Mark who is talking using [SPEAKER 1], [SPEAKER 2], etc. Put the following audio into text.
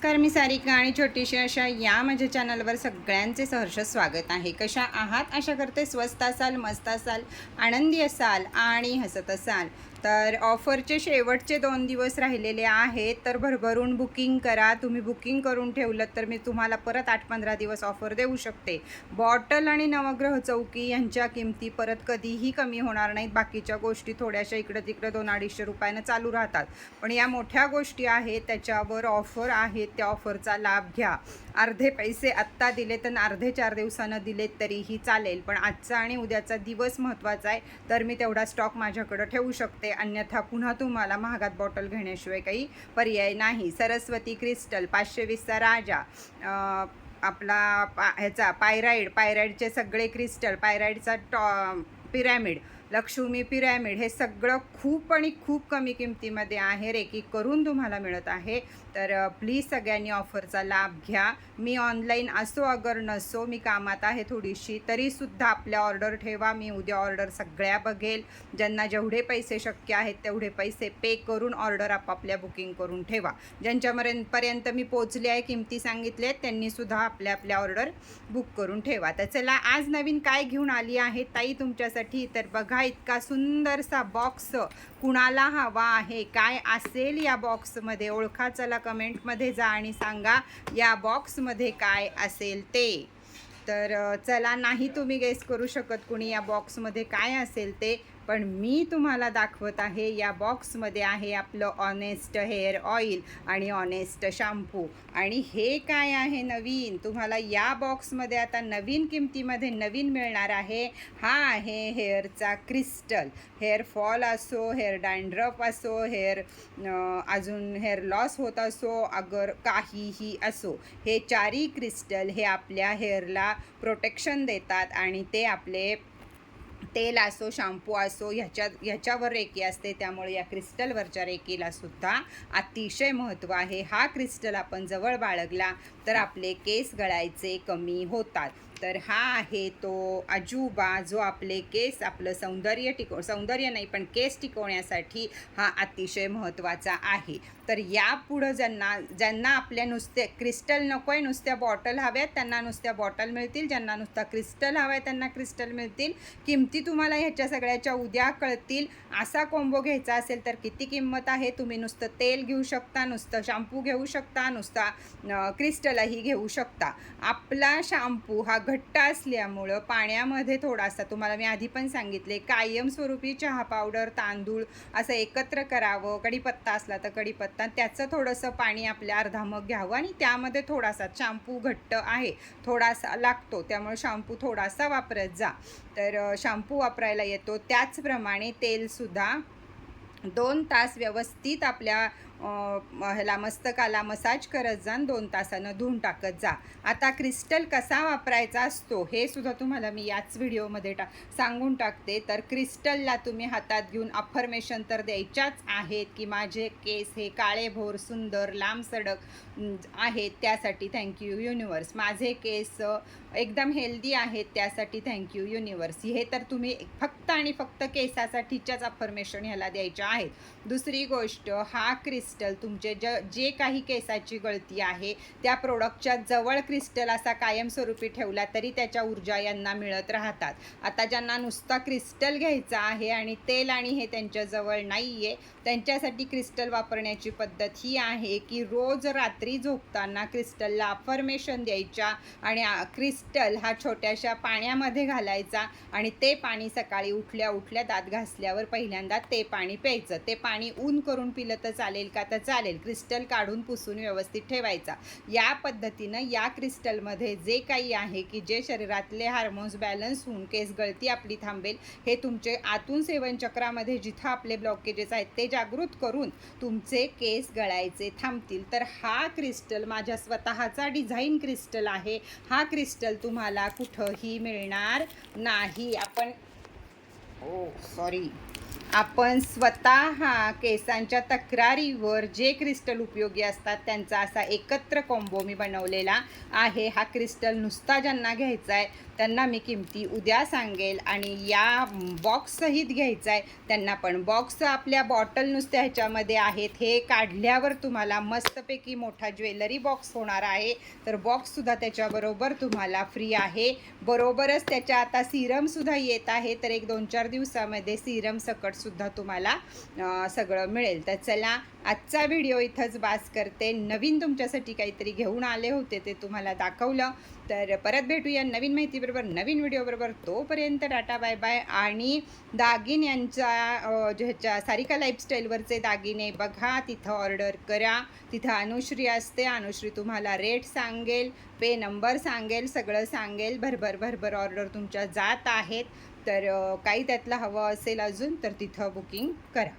[SPEAKER 1] नमस्कार मी सारिका आणि छोटीशी अशा या माझ्या चॅनलवर सगळ्यांचे सहर्ष स्वागत आहे. कशा आहात? आशा करते स्वस्त असाल मस्त असाल आनंदी असाल आणि हसत असाल. तर ऑफरचे शेवटचे दोन दिवस राहिलेले आहेत तर भरभरून बुकिंग करा. तुम्ही बुकिंग करून ठेवलं तर मी तुम्हाला परत आठ पंधरा दिवस ऑफर देऊ शकते. बॉटल आणि नवग्रह चौकी यांच्या किमती परत कधीही कमी होणार नाहीत. बाकीच्या गोष्टी थोड्याशा इकडं तिकडं दोन अडीचशे रुपयानं चालू राहतात. पण या मोठ्या गोष्टी आहेत त्याच्यावर ऑफर आहेत. त्या ऑफरचा लाभ घ्या. अर्धे पैसे आत्ता दिले तर अर्धे चार दिवसानं दिलेत तरीही चालेल. पण आजचा आणि उद्याचा दिवस महत्त्वाचा आहे तर मी तेवढा स्टॉक माझ्याकडं ठेवू शकते. अन्यथा पुन्हा तुम्हाला महागात बॉटल घेण्याशिवाय काही पर्याय नाही. सरस्वती क्रिस्टल पाचशे वीसचा राजा आपला पा ह्याचा पायराईड पायराईडचे सगळे क्रिस्टल पायराईडचा टॉ पिरॅमिड लक्ष्मी पिरॅमिड हे सगळं खूप आणि खूप कमी किमतीमध्ये आहे. रेकी करून तुम्हाला मिळत आहे. तर प्लीज सगळ्यांनी ऑफरचा लाभ घ्या. मी ऑनलाईन असो अगर नसो मी कामात आहे थोडीशी तरीसुद्धा आपल्या ऑर्डर ठेवा. मी उद्या ऑर्डर सगळ्या बघेल. ज्यांना जेवढे पैसे शक्य आहेत तेवढे पैसे पे करून ऑर्डर आपापल्या बुकिंग करून ठेवा. ज्यांच्यापर्यंत पर्यंत मी पोचले आहे किमती सांगितले आहेत त्यांनीसुद्धा आपल्या आपल्या ऑर्डर बुक करून ठेवा. तर चला आज नवीन काय घेऊन आली आहे? ताई तुमच्यासाठी तर बघा इतका सुंदरसा बॉक्स कुणाला हवा आहे? काय असेल या बॉक्समध्ये ओळखा चला कमेंटमध्ये जा आणि सांगा या बॉक्समध्ये काय असेल ते. तर चला नाही तुम्ही गेस करू शकत कुणी या बॉक्समध्ये काय असेल ते. पण मी तुम्हाला दाखवत आहे या बॉक्समध्ये आहे आपलं ऑनेस्ट हेअर ऑइल आणि ऑनेस्ट शॅम्पू आणि हे काय आहे नवीन? तुम्हाला या बॉक्समध्ये आता नवीन किमतीमध्ये नवीन मिळणार आहे. हा आहे हेअरचा क्रिस्टल हेअर फॉल असो हेअर डँड्रफ असो हेअर अजून हेअर लॉस होत असो अगर काहीही असो हे चारी क्रिस्टल हे आपल्या हेअरला प्रोटेक्शन देतात आणि ते आपले तेल असो शॅम्पू असो ह्याच्या ह्याच्यावर रेकी असते. त्यामुळे या क्रिस्टलवरच्या रेकीला सुद्धा अतिशय महत्त्व आहे. हा क्रिस्टल आपण जवळ बाळगला तर आपले केस गळायचे कमी होतात. तर हा आहे तो अजूबा जो आपले केस आपलं सौंदर्य टिकव सौंदर्य नाही पण केस टिकवण्यासाठी हा अतिशय महत्त्वाचा आहे. तर यापुढं ज्यांना ज्यांना आपल्या नुसते क्रिस्टल नको आहे नुसत्या बॉटल हव्यात त्यांना नुसत्या बॉटल मिळतील. ज्यांना नुसता क्रिस्टल हवा आहे त्यांना क्रिस्टल मिळतील. किमती तुम्हाला ह्याच्या सगळ्याच्या उद्या कळतील. असा कोंबो घ्यायचा असेल तर किती किंमत आहे? तुम्ही नुसतं तेल घेऊ शकता नुसतं शॅम्पू घेऊ शकता नुसता क्रिस्टलही घेऊ शकता. आपला शॅम्पू हा घट्ट असल्यामुळं पाण्यामध्ये थोडासा तुम्हाला मी आधी पण सांगितले कायमस्वरूपी चहा पावडर तांदूळ असं एकत्र करावं. कढीपत्ता असला तर कढीपत्ता त्याचं थोडंसं पाणी आपल्या अर्धा मग घ्यावं आणि त्यामध्ये थोडासा शॅम्पू घट्ट आहे. थोडासा लागतो त्यामुळे शॅम्पू थोडासा वापरत जा. तर शॅम्पू वापरायला येतो. त्याचप्रमाणे तेलसुद्धा दोन तास व्यवस्थित आपल्या ह्याला मस्तकाला मसाज करत जा दोन तासानं धुवून टाकत जा. आता क्रिस्टल कसा वापरायचा असतो हे सुद्धा तुम्हाला मी याच व्हिडिओमध्ये टा सांगून टाकते. तर क्रिस्टलला तुम्ही हातात घेऊन अफर्मेशन तर द्यायच्याच आहेत की माझे केस हे काळे भोर सुंदर लांब सडक आहेत त्यासाठी थँक्यू युनिवर्स माझे केस एकदम हेल्दी आहेत त्यासाठी थँक्यू युनिवर्स हे तर तुम्ही फक्त आणि फक्त केसासाठीच्याच अफर्मेशन ह्याला द्यायच्या आहेत. दुसरी गोष्ट हा क्रिस्टल तुमचे ज जे काही केसाची गळती आहे त्या प्रोडक्टच्या जवळ क्रिस्टल असा कायमस्वरूपी ठेवला तरी त्याच्या ऊर्जा यांना मिळत राहतात. आता ज्यांना नुसता क्रिस्टल घ्यायचा आहे आणि तेल आणि हे त्यांच्याजवळ नाही आहे त्यांच्यासाठी क्रिस्टल वापरण्याची पद्धत ही आहे की रोज रात्री झोपताना क्रिस्टलला अफर्मेशन द्यायच्या आणि क्रिस्टल हा छोट्याशा पाण्यामध्ये घालायचा आणि ते पाणी सकाळी उठल्या उठल्या दात घासल्यावर पहिल्यांदा ते पाणी प्यायचं. ते पाणी ऊन करून पिलं तर चालेल का तर चालेल. क्रिस्टल काढून पुसून व्यवस्थित ठेवायचा. या पद्धतीनं या क्रिस्टलमध्ये जे काही आहे की जे शरीरातले हार्मोन्स बॅलन्स होऊन केस गळती आपली थांबेल हे तुमचे आतून सेवन चक्रामध्ये जिथं आपले ब्लॉकेजेस आहेत ते जागृत करून तुमचे केस गळायचे थांबतील. तर हा क्रिस्टल माझ्या स्वतःचा डिझाईन क्रिस्टल आहे. हा क्रिस्टल तुम्हाला कुठंही मिळणार नाही. आपण ओ सॉरी. आपण स्वतः केसांच्या तक्रारीवर जे क्रिस्टल उपयोगी असतात त्यांचा असा एकत्र कॉम्बो मी बनवलेला आहे. हा क्रिस्टल नुसता ज्यांना घ्यायचा आहे त्यांना मी किमती उद्या सांगेल आणि या बॉक्ससहित घ्यायचा आहे त्यांना पण. बॉक्स आपल्या बॉटल नुसत्या ह्याच्यामध्ये आहेत. हे काढल्यावर तुम्हाला मस्तपैकी मोठा ज्वेलरी बॉक्स होणार आहे. तर बॉक्ससुद्धा त्याच्याबरोबर तुम्हाला फ्री आहे. बरोबरच त्याच्या आता सिरमसुद्धा येत आहे. तर एक दोन चार दिवसामध्ये सिरम सुद्धा तुम्हाला सगळं मिळेल. तर चला आजचा व्हिडिओ इथंच बास करते. नवीन तुमच्यासाठी काहीतरी घेऊन आले होते ते तुम्हाला दाखवलं. तर परत भेटूया नवीन माहितीबरोबर नवीन व्हिडिओबरोबर. तोपर्यंत टाटा बाय बाय. आणि दागिन यांच्या ज्याच्या सारिका लाईफस्टाईलवरचे दागिने बघा तिथं ऑर्डर करा. तिथं अनुश्री असते. अनुश्री तुम्हाला रेट सांगेल पे नंबर सांगेल सगळं सांगेल. भरभर भरभर ऑर्डर तुमच्या जात आहेत. तर काही त्यातलं हवं असेल अजून तर तिथं बुकिंग करा.